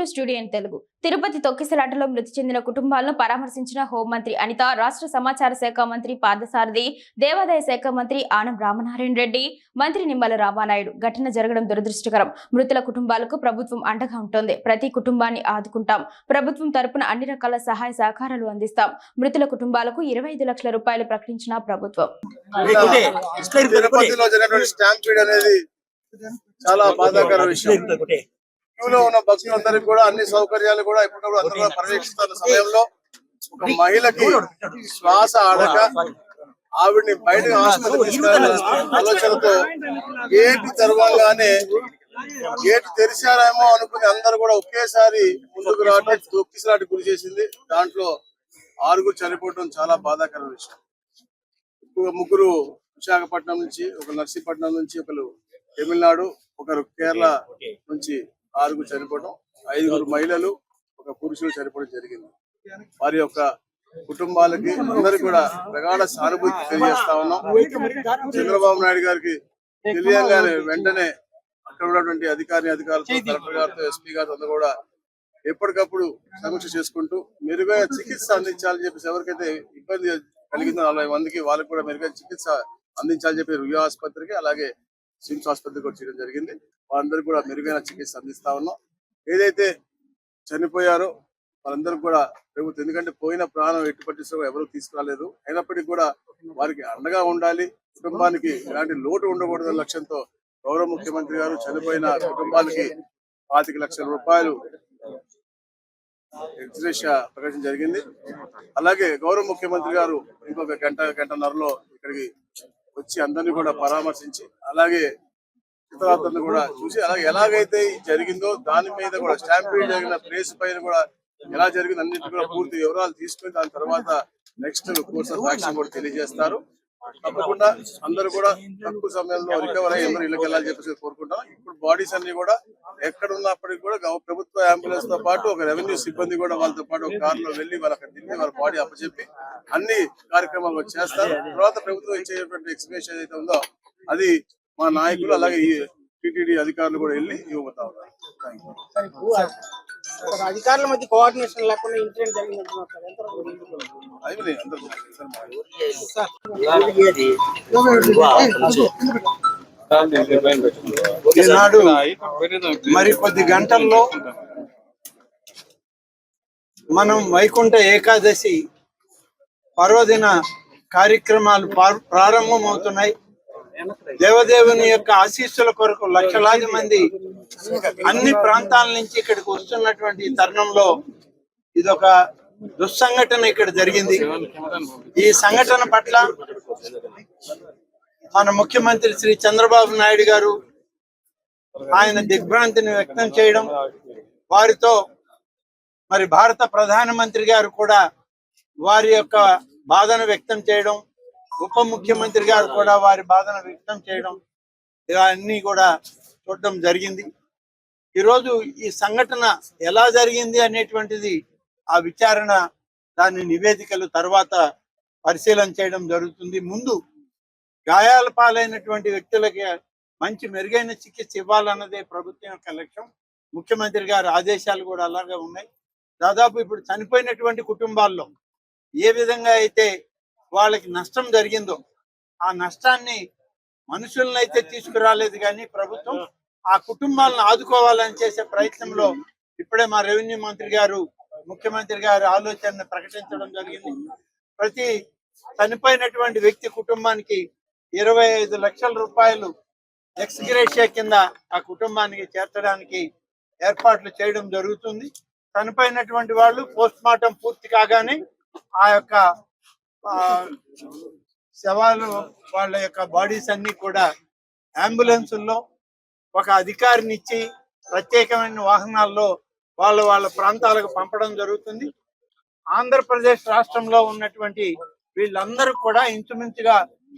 To studio in Telugu. Tirupati తొక్కిసలాటలో మృతి చెందిన కుటుంబాలను పరామర్శించిన హోంమంత్రి అనిత రాష్ట్ర సమాచార శాఖ మంత్రి పార్థసారథి దేవాదాయ శాఖ మంత్రి ఆనం రామనారాయణ రెడ్డి మంత్రి నిమ్మల రామానాయుడు. ఘటన జరగడం దురదృష్టకరం. మృతుల కుటుంబాలకు ప్రభుత్వం అండగా ఉంటుంది. ప్రతి కుటుంబాన్ని ఆదుకుంటాం. ప్రభుత్వం తరపున అన్ని రకాల సహాయ సహకారాలు అందిస్తాం. మృతుల కుటుంబాలకు ఇరవై ఐదు లక్షల రూపాయలు ప్రకటించిన ప్రభుత్వం. చాలా బాధాకర విషయం. క్యూలో ఉన్న భక్తులందరికీ కూడా అన్ని సౌకర్యాలు కూడా ఎప్పటికప్పుడు అందరూ పర్యవేక్షిస్తున్న సమయంలో ఒక మహిళకి శ్వాస ఆడక ఆవిడ్ని తీసుకెళ్ళాలనే ఆలోచనతో గేట్ తెరవగానే గేట్ తెరిచారేమో అనుకుని అందరూ కూడా ఒకేసారి ముందుకు రావడం తొక్కిసలాటి గురి చేసింది. దాంట్లో ఆరుగురు చనిపోవడం చాలా బాధాకర విషయం. ముగ్గురు విశాఖపట్నం నుంచి ఒక నర్సీపట్నం నుంచి ఒకరు తమిళనాడు ఒకరు కేరళ నుంచి ఆరుగురు చనిపోవడం ఐదుగురు మహిళలు ఒక పురుషులు చనిపోవడం జరిగింది. వారి యొక్క కుటుంబాలకి అందరికి కూడా ప్రగాఢ సానుభూతి తెలియజేస్తా ఉన్నాం. చంద్రబాబు నాయుడు గారికి తెలియగానే వెంటనే అక్కడ ఉన్నటువంటి అధికారి అధికారులతో కలెక్టర్ గారితో ఎస్పీ గారితో కూడా ఎప్పటికప్పుడు సమీక్ష చేసుకుంటూ మెరుగైన చికిత్స అందించాలని చెప్పేసి ఎవరికైతే ఇబ్బంది కలిగిందో నలభై మందికి వాళ్ళకి కూడా మెరుగైన చికిత్స అందించాలని చెప్పి రుయా ఆసుపత్రికి అలాగే సిమ్స్ ఆసుపత్రికి కూడా చేయడం జరిగింది. వాళ్ళందరికీ కూడా మెరుగైన చికిత్స అందిస్తా ఉన్నాం. ఏదైతే చనిపోయారో వాళ్ళందరూ కూడా ప్రభుత్వం ఎందుకంటే పోయిన ప్రాణం ఎట్టి పట్టించడం ఎవరు తీసుకురాలేదు. అయినప్పటికీ కూడా వారికి అండగా ఉండాలి. కుటుంబానికి ఎలాంటి లోటు ఉండకూడదనే లక్ష్యంతో గౌరవ ముఖ్యమంత్రి గారు చనిపోయిన కుటుంబానికి పాతిక లక్షల రూపాయలు ఎక్స్రేష ప్రకటన జరిగింది. అలాగే గౌరవ ముఖ్యమంత్రి గారు ఇంకొక గంట గంటన్నరలో ఇక్కడికి వచ్చి అందరినీ కూడా పరామర్శించి అలాగే చిత్రాలను కూడా చూసి అలాగే ఎలాగైతే జరిగిందో దాని మీద కూడా స్టాంపీడ్ జరిగిన ప్లేస్ పైన కూడా ఎలా జరిగింది అన్నిటి కూడా పూర్తి వివరాలు తీసుకుని దాని తర్వాత నెక్స్ట్ కోర్స్ ఆఫ్ యాక్షన్ కూడా తెలియజేస్తారు. తప్పకుండా అందరూ కూడా తక్కువ సమయంలో రికవర్ అయ్యి అందరూ ఇళ్ళకి వెళ్ళాలని చెప్పేసి కోరుకుంటాం ఇప్పుడు బాడీస్ అన్ని కూడా ఎక్కడ ఉన్నప్పటికీ కూడా ప్రభుత్వ అంబులెన్స్తో పాటు ఒక రెవెన్యూ సిబ్బంది కూడా వాళ్ళతో పాటు ఒక కార్లో వెళ్ళి వాళ్ళకి తిరిగి వాళ్ళ బాడీ అప్పచెప్పి అన్ని కార్యక్రమాలు చేస్తారు. తర్వాత ప్రభుత్వం ఇచ్చేటువంటి ఎక్స్ప్రెషన్ ఏదైతే ఉందో అది మా నాయకులు అలాగే ఈ టిటిడి అధికారులు కూడా వెళ్ళి ఇవ్వబోతా ఉన్నారు. అధికారుల మధ్య కోఆర్డినేషన్ లేకుండా ఇన్సిడెంట్ ఈనాడు మరి కొద్ది గంటల్లో మనం వైకుంఠ ఏకాదశి పర్వదిన కార్యక్రమాలు పార్- ప్రారంభమవుతున్నాయి. దేవదేవుని యొక్క ఆశీస్సుల కొరకు లక్షలాది మంది అన్ని ప్రాంతాల నుంచి ఇక్కడికి వస్తున్నటువంటి తరుణంలో తరుణంలో ఇదొక దుస్సంఘటన ఇక్కడ జరిగింది. ఈ సంఘటన పట్ల మన ముఖ్యమంత్రి శ్రీ చంద్రబాబు నాయుడు గారు ఆయన దిగ్భ్రాంతిని వ్యక్తం చేయడం వారితో మరి భారత ప్రధానమంత్రి గారు కూడా వారి యొక్క బాధను వ్యక్తం చేయడం ఉప ముఖ్యమంత్రి గారు కూడా వారి బాధను వ్యక్తం చేయడం ఇవన్నీ కూడా చూడడం జరిగింది. ఈరోజు ఈ సంఘటన ఎలా జరిగింది అనేటువంటిది ఆ విచారణ దాని నివేదికలు తర్వాత పరిశీలన చేయడం జరుగుతుంది. ముందు గాయాల పాలైనటువంటి వ్యక్తులకి మంచి మెరుగైన చికిత్స ఇవ్వాలన్నదే ప్రభుత్వం యొక్క లక్ష్యం. ముఖ్యమంత్రి గారి ఆదేశాలు కూడా అలాగే ఉన్నాయి. దాదాపు ఇప్పుడు చనిపోయినటువంటి కుటుంబాల్లో ఏ విధంగా అయితే వాళ్ళకి నష్టం జరిగిందో ఆ నష్టాన్ని మనుషులనైతే అయితే తీసుకురాలేదు కానీ ప్రభుత్వం ఆ కుటుంబాలను ఆదుకోవాలని చేసే ప్రయత్నంలో ఇప్పుడే మా రెవెన్యూ మంత్రి గారు ముఖ్యమంత్రి గారి ఆలోచనను ప్రకటించడం జరిగింది. ప్రతి చనిపోయినటువంటి వ్యక్తి కుటుంబానికి ఇరవై ఐదు లక్షల రూపాయలు ఎక్స్గ్రేషియా కింద ఆ కుటుంబానికి చేర్చడానికి ఏర్పాట్లు చేయడం జరుగుతుంది. చనిపోయినటువంటి వాళ్ళు పోస్ట్ మార్టం పూర్తి కాగానే ఆ యొక్క శవాలు వాళ్ళ యొక్క బాడీస్ అన్ని కూడా అంబులెన్సుల్లో ఒక అధికారిని ఇచ్చి ప్రత్యేకమైన వాహనాల్లో వాళ్ళ వాళ్ళ ప్రాంతాలకు పంపడం జరుగుతుంది. ఆంధ్రప్రదేశ్ రాష్ట్రంలో ఉన్నటువంటి వీళ్ళందరూ కూడా ఇంచుమించుగా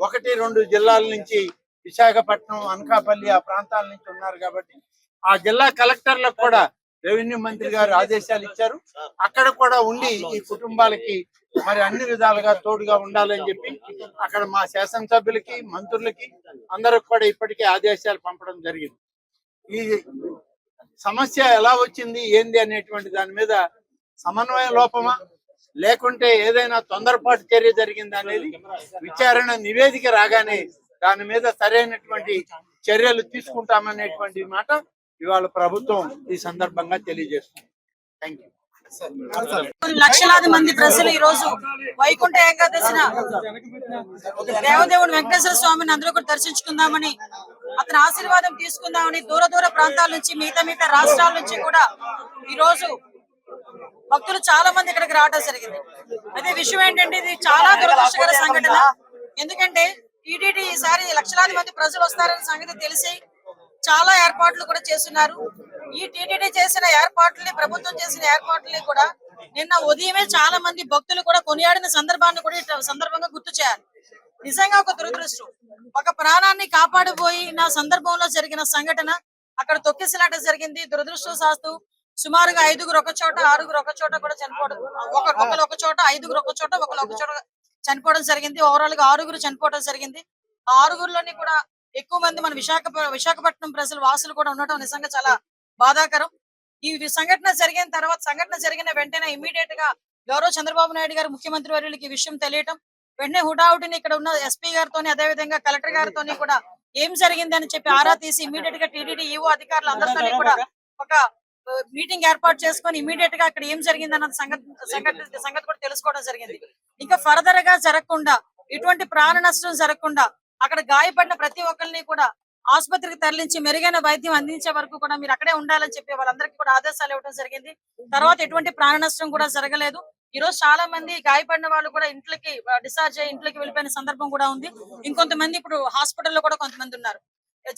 ఒకటి రెండు జిల్లాల నుంచి విశాఖపట్నం అనకాపల్లి ఆ ప్రాంతాల నుంచి ఉన్నారు కాబట్టి ఆ జిల్లా కలెక్టర్లకు కూడా రెవెన్యూ మంత్రి గారు ఆదేశాలు ఇచ్చారు. అక్కడ కూడా ఉండి ఈ కుటుంబాలకి మరి అన్ని విధాలుగా తోడుగా ఉండాలని చెప్పి అక్కడ మా శాసనసభ్యులకి మంత్రులకి అందరికి కూడా ఇప్పటికే ఆదేశాలు పంపడం జరిగింది. ఈ సమస్య ఎలా వచ్చింది ఏంది అనేటువంటి దాని మీద సమన్వయ లోపమా లేకుంటే ఏదైనా తొందరపాటు చర్య జరిగిందా అనేది విచారణ నివేదిక రాగానే దాని మీద సరైనటువంటి చర్యలు తీసుకుంటామనేటువంటి మాట ఇవాళ ప్రభుత్వం ఈ సందర్భంగా తెలియజేస్తుంది. థ్యాంక్ యూ లక్షలాది మంది ప్రజలు ఈ రోజు వైకుంఠ ఏకాదశిన దేవదేవుడు వెంకటేశ్వర స్వామిని అందరూ కూడా దర్శించుకుందామని అతని ఆశీర్వాదం తీసుకుందామని దూర దూర ప్రాంతాల నుంచి మిగతా మిగతా రాష్ట్రాల నుంచి కూడా ఈ రోజు భక్తులు చాలా మంది ఇక్కడికి రావడం జరిగింది. అదే విషయం ఏంటంటే ఇది చాలా దురదృష్టకర సంఘటన. ఎందుకంటే టీటీడీ ఈసారి లక్షలాది మంది ప్రజలు వస్తారనే సంగతి తెలిసి చాలా ఏర్పాట్లు కూడా చేస్తున్నారు. ఈ టీటీడీ చేసిన ఏర్పాట్లని ప్రభుత్వం చేసిన ఏర్పాట్లని కూడా నిన్న ఉదయమే చాలా మంది భక్తులు కూడా కొనియాడిన సందర్భాన్ని కూడా సందర్భంగా గుర్తు చేయాలి. నిజంగా ఒక దురదృష్టం. ఒక ప్రాణాన్ని కాపాడిపోయి నా సందర్భంలో జరిగిన సంఘటన అక్కడ తొక్కిసలాట జరిగింది. దురదృష్టవశాస్తు సుమారుగా ఐదుగురు ఒక చోట ఆరుగురు ఒక చోట కూడా చనిపోవడం ఒక ఒకరు ఒక చోట ఐదుగురు ఒక చోట ఒకరు ఒక చోట చనిపోవడం జరిగింది. ఓవరాల్గా ఆరుగురు చనిపోవడం జరిగింది. ఆ ఆరుగురులోని కూడా ఎక్కువ మంది మన విశాఖ విశాఖపట్నం ప్రజలు వాసులు కూడా ఉండటం నిజంగా చాలా బాధాకరం. ఈ సంఘటన జరిగిన తర్వాత సంఘటన జరిగిన వెంటనే ఇమీడియట్గా గౌరవ చంద్రబాబు నాయుడు గారు ముఖ్యమంత్రి వర్యులకి ఈ విషయం తెలియటం వెంటనే హుటాహుటిని ఇక్కడ ఉన్న ఎస్పీ గారితోని అదే విధంగా కలెక్టర్ గారితోని కూడా ఏం జరిగింది అని చెప్పి ఆరా తీసి ఇమీడియట్గా టీటీడీ ఈవో అధికారులు అందరితోని కూడా ఒక మీటింగ్ ఏర్పాటు చేసుకొని ఇమీడియట్గా అక్కడ ఏం జరిగింది అన్న సంగతి సంగతి సంగతి కూడా తెలుసుకోవడం జరిగింది. ఇంకా ఫర్దర్గా జరగకుండా ఎటువంటి ప్రాణ నష్టం జరగకుండా అక్కడ గాయపడిన ప్రతి ఒక్కరిని కూడా ఆసుపత్రికి తరలించి మెరుగైన వైద్యం అందించే వరకు కూడా మీరు అక్కడే ఉండాలని చెప్పి వాళ్ళందరికీ కూడా ఆదేశాలు ఇవ్వడం జరిగింది. తర్వాత ఎటువంటి ప్రాణ నష్టం కూడా జరగలేదు. ఈ రోజు చాలా మంది గాయపడిన వాళ్ళు కూడా ఇంట్లోకి డిశ్చార్జ్ అయ్యి ఇంట్లోకి వెళ్ళిపోయిన సందర్భం కూడా ఉంది. ఇంకొంతమంది ఇప్పుడు హాస్పిటల్లో కూడా కొంతమంది ఉన్నారు.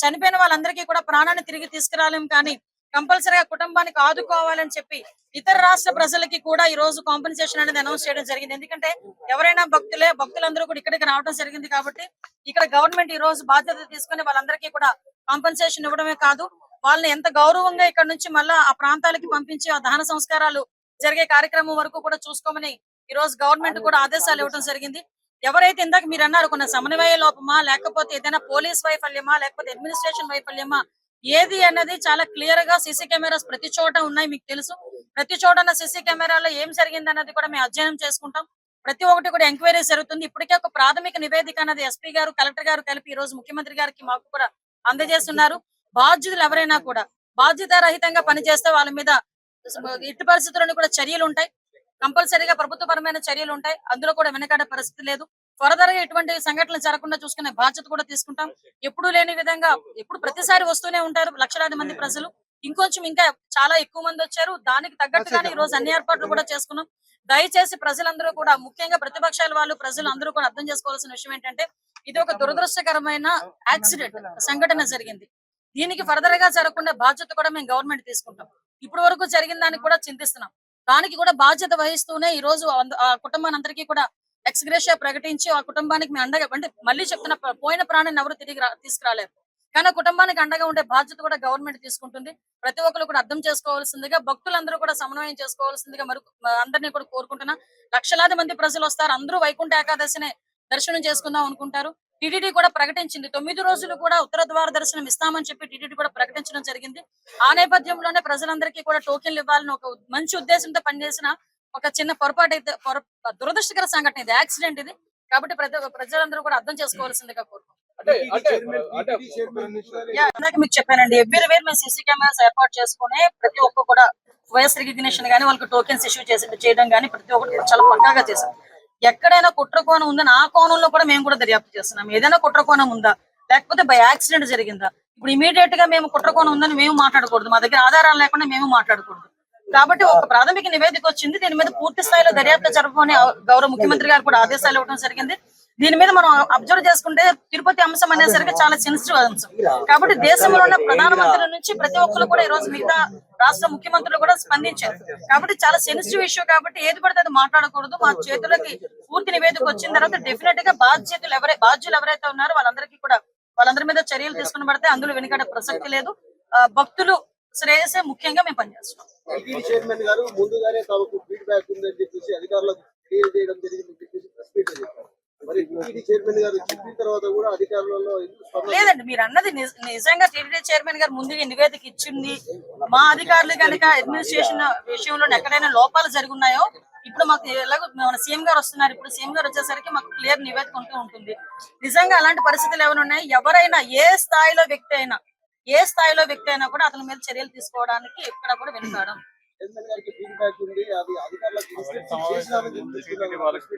చనిపోయిన వాళ్ళందరికీ కూడా ప్రాణాన్ని తిరిగి తీసుకురాలేం కానీ కంపల్సరీగా కుటుంబానికి ఆదుకోవాలని చెప్పి ఇతర రాష్ట్ర ప్రజలకి కూడా ఈ రోజు కాంపెన్సేషన్ అనేది అనౌన్స్ చేయడం జరిగింది. ఎందుకంటే ఎవరైనా భక్తులే భక్తులందరూ కూడా ఇక్కడికి రావడం జరిగింది కాబట్టి ఇక్కడ గవర్నమెంట్ ఈ రోజు బాధ్యత తీసుకుని వాళ్ళందరికీ కూడా కాంపెన్సేషన్ ఇవ్వడమే కాదు వాళ్ళని ఎంత గౌరవంగా ఇక్కడ నుంచి మళ్ళా ఆ ప్రాంతాలకి పంపించి ఆ దహన సంస్కారాలు జరిగే కార్యక్రమం వరకు కూడా చూసుకోమని ఈ రోజు గవర్నమెంట్ కూడా ఆదేశాలు ఇవ్వడం జరిగింది. ఎవరైతే ఇందాక మీరు అన్నారు కొన్ని సమన్వయ లోపమా లేకపోతే ఏదైనా పోలీస్ వైఫల్యమా లేకపోతే అడ్మినిస్ట్రేషన్ వైఫల్యమా ఏది అన్నది చాలా క్లియర్గా సీసీ కెమెరాస్ ప్రతి చోట ఉన్నాయి మీకు తెలుసు. ప్రతి చోట సీసీ కెమెరాలో ఏం జరిగింది అన్నది కూడా మేము అధ్యయనం చేసుకుంటాం. ప్రతి ఒక్కటి కూడా ఎంక్వైరీ జరుగుతుంది. ఇప్పటికే ఒక ప్రాథమిక నివేదిక అన్నది ఎస్పీ గారు కలెక్టర్ గారు కలిపి ఈ రోజు ముఖ్యమంత్రి గారికి మాకు కూడా అందజేస్తున్నారు. బాధ్యులు ఎవరైనా కూడా బాధ్యత రహితంగా పనిచేస్తే వాళ్ళ మీద ఎట్టి పరిస్థితుల్లో కూడా చర్యలు ఉంటాయి కంపల్సరీగా ప్రభుత్వపరమైన చర్యలు ఉంటాయి అందులో కూడా వెనకాడే పరిస్థితి లేదు. ఫర్దర్గా ఎటువంటి సంఘటనలు జరగకుండా చూసుకునే బాధ్యత కూడా తీసుకుంటాం. ఎప్పుడు లేని విధంగా ఎప్పుడు ప్రతిసారి వస్తూనే ఉంటారు లక్షలాది మంది ప్రజలు. ఇంకొంచెం ఇంకా చాలా ఎక్కువ మంది వచ్చారు. దానికి తగ్గట్టుగానే ఈ రోజు అన్ని ఏర్పాట్లు కూడా చేసుకున్నాం. దయచేసి ప్రజలందరూ కూడా ముఖ్యంగా ప్రతిపక్షాల వాళ్ళు ప్రజలు అందరూ కూడా అర్థం చేసుకోవాల్సిన విషయం ఏంటంటే ఇది ఒక దురదృష్టకరమైన యాక్సిడెంట్ సంఘటన జరిగింది. దీనికి ఫర్దర్గా జరగకుండా బాధ్యత కూడా మేము గవర్నమెంట్ తీసుకుంటాం. ఇప్పటి వరకు జరిగిన దానికి కూడా చింతిస్తున్నాం. దానికి కూడా బాధ్యత వహిస్తూనే ఈ రోజు అంద- ఆ కుటుంబానందరికీ కూడా ఎక్స్గ్రేషియా ప్రకటించి ఆ కుటుంబానికి మేము అండగా అంటే మళ్ళీ చెప్తున్న పోయిన ప్రాణాన్ని ఎవరు తిరిగి తీసుకురాలేదు తీసుకురాలేరు. కానీ కుటుంబానికి అండగా ఉండే బాధ్యత కూడా గవర్నమెంట్ తీసుకుంటుంది. ప్రతి ఒక్కరు కూడా అర్థం చేసుకోవాల్సిందిగా భక్తులందరూ కూడా సమన్వయం చేసుకోవాల్సిందిగా మరి అందరినీ కూడా కోరుకుంటున్నా. లక్షలాది మంది ప్రజలు వస్తారు. అందరూ వైకుంఠ ఏకాదశిని దర్శనం చేసుకుందాం అనుకుంటారు. టీటీడీ కూడా ప్రకటించింది. తొమ్మిది రోజులు కూడా ఉత్తర ద్వార దర్శనం ఇస్తామని చెప్పి టీటీడీ కూడా ప్రకటించడం జరిగింది. ఆ నేపథ్యంలోనే ప్రజలందరికీ కూడా టోకెన్లు ఇవ్వాలని ఒక మంచి ఉద్దేశంతో పనిచేసిన ఒక చిన్న పొరపాటు అయితే పొర- దురదృష్టకర సంఘటన ఇది యాక్సిడెంట్ ఇది. కాబట్టి ప్రతి ప్రజలందరూ కూడా అర్థం చేసుకోవాల్సిందిగా కోరుకుంటున్నాం. మీకు చెప్పానండి ఎవ్రీ వేర్ మేము సీసీ కెమెరాస్ ఏర్పాటు చేసుకుని ప్రతి ఒక్క కూడా వాయిస్ రికగ్నిషన్ గానీ వాళ్ళకి టోకెన్స్ ఇష్యూ చేసి చేయడం గానీ ప్రతి ఒక్కటి చాలా పక్కాగా చేశాం. ఎక్కడైనా కుట్ర కోణం ఉందని ఆ కోణంలో కూడా మేము కూడా దర్యాప్తు చేస్తున్నాం. ఏదైనా కుట్ర కోణం ఉందా? లేకపోతే బై యాక్సిడెంట్ జరిగిందా? ఇప్పుడు ఇమీడియట్గా మేము కుట్ర కోణం ఉందని మేము మాట్లాడకూడదు. మా దగ్గర ఆధారాలు లేకుండా మేము మాట్లాడకూడదు. కాబట్టి ఒక ప్రాథమిక నివేదిక వచ్చింది. దీని మీద పూర్తి స్థాయిలో దర్యాప్తు జరపమని గౌరవ ముఖ్యమంత్రి గారు కూడా ఆదేశాలు ఇవ్వడం జరిగింది. దీని మీద మనం అబ్జర్వ్ చేసుకుంటే తిరుపతి అంశం అనేసరికి చాలా సెన్సిటివ్ అంశం. కాబట్టి దేశంలో ఉన్న ప్రధానమంత్రుల నుంచి ప్రతి ఒక్కరు కూడా ఈ రోజు మిగతా రాష్ట్ర ముఖ్యమంత్రులు కూడా స్పందించారు. కాబట్టి చాలా సెన్సిటివ్ ఇష్యూ కాబట్టి ఏది పడితే అది మాట్లాడకూడదు. మా చేతులకి పూర్తి నివేదిక వచ్చిన తర్వాత డెఫినెట్గా బాధ్యతలు ఎవరై బాధ్యులు ఎవరైతే ఉన్నారో వాళ్ళందరికీ కూడా వాళ్ళందరి మీద చర్యలు తీసుకుని పడితే అందులో వెనుకడే ప్రసక్తి లేదు. భక్తులు శ్రేయసే ముఖ్యంగా మేము పనిచేస్తున్నాం. టీటీడీ చైర్మన్ గారు ముందుగానే తమకు ఫీడ్బ్యాక్ ఉందని చెప్పేసి అధికారులకు తెలియజేయడం జరిగిందని చెప్పేసి ప్రెస్ మీట్లో చెప్పారు. మరి టీటీడీ చైర్మన్ గారు చెప్పిన తర్వాత కూడా అధికారులలో లేదండి మీరు అన్నది నిజ- నిజంగా టీటీడీ చైర్మన్ గారు ముందుగా నివేదిక ఇచ్చింది. మా అధికారులు కనుక అడ్మినిస్ట్రేషన్ విషయంలో ఎక్కడైనా లోపాలు జరుగున్నాయో ఇప్పుడు మాకు ఎలాగో మన సీఎం గారు వస్తున్నారు. ఇప్పుడు సీఎం గారు వచ్చేసరికి మాకు క్లియర్ నివేదిక ఉంటూ ఉంటుంది. నిజంగా అలాంటి పరిస్థితులు ఏమైనా ఉన్నాయి? ఎవరైనా ఏ స్థాయిలో వ్యక్తి అయినా ఏ స్థాయిలో వ్యక్తి అయినా కూడా అతని మీద చర్యలు తీసుకోవడానికి ఎక్కడ కూడా వెనుకాడం. చైర్మన్ గారికి ఫీడ్బ్యాక్ ఉంది అది.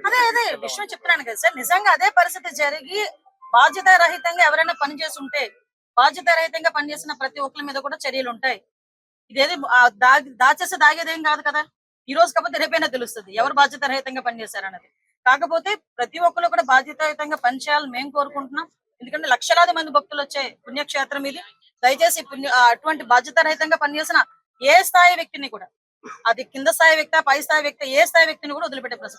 అదే అదే విషయం చెప్తున్నాను కదా సార్. నిజంగా అదే పరిస్థితి జరిగి బాధ్యత రహితంగా ఎవరైనా పని చేసి ఉంటే బాధ్యత రహితంగా పనిచేసిన ప్రతి ఒక్కరి మీద కూడా చర్యలు ఉంటాయి. ఇదేది ఆ దా- దాచేస్తే దాగేదేం కాదు కదా. ఈ రోజు కాకపోతే రేపైనా తెలుస్తుంది. ఎవరు బాధ్యత రహితంగా పనిచేశారన్నది కాకపోతే ప్రతి ఒక్కరు కూడా బాధ్యతాయుతంగా పనిచేయాలని మేము కోరుకుంటున్నాం. ఎందుకంటే లక్షలాది మంది భక్తులు వచ్చే పుణ్యక్షేత్రం ఇది. దయచేసి పుణ్య అటువంటి బాధ్యత రహితంగా పనిచేసిన ఏ స్థాయి వ్యక్తిని కూడా అది కింద స్థాయి వ్యక్తి పై స్థాయి వ్యక్తి ఏ స్థాయి వ్యక్తిని కూడా వదిలిపెట్టే ప్రసక్తి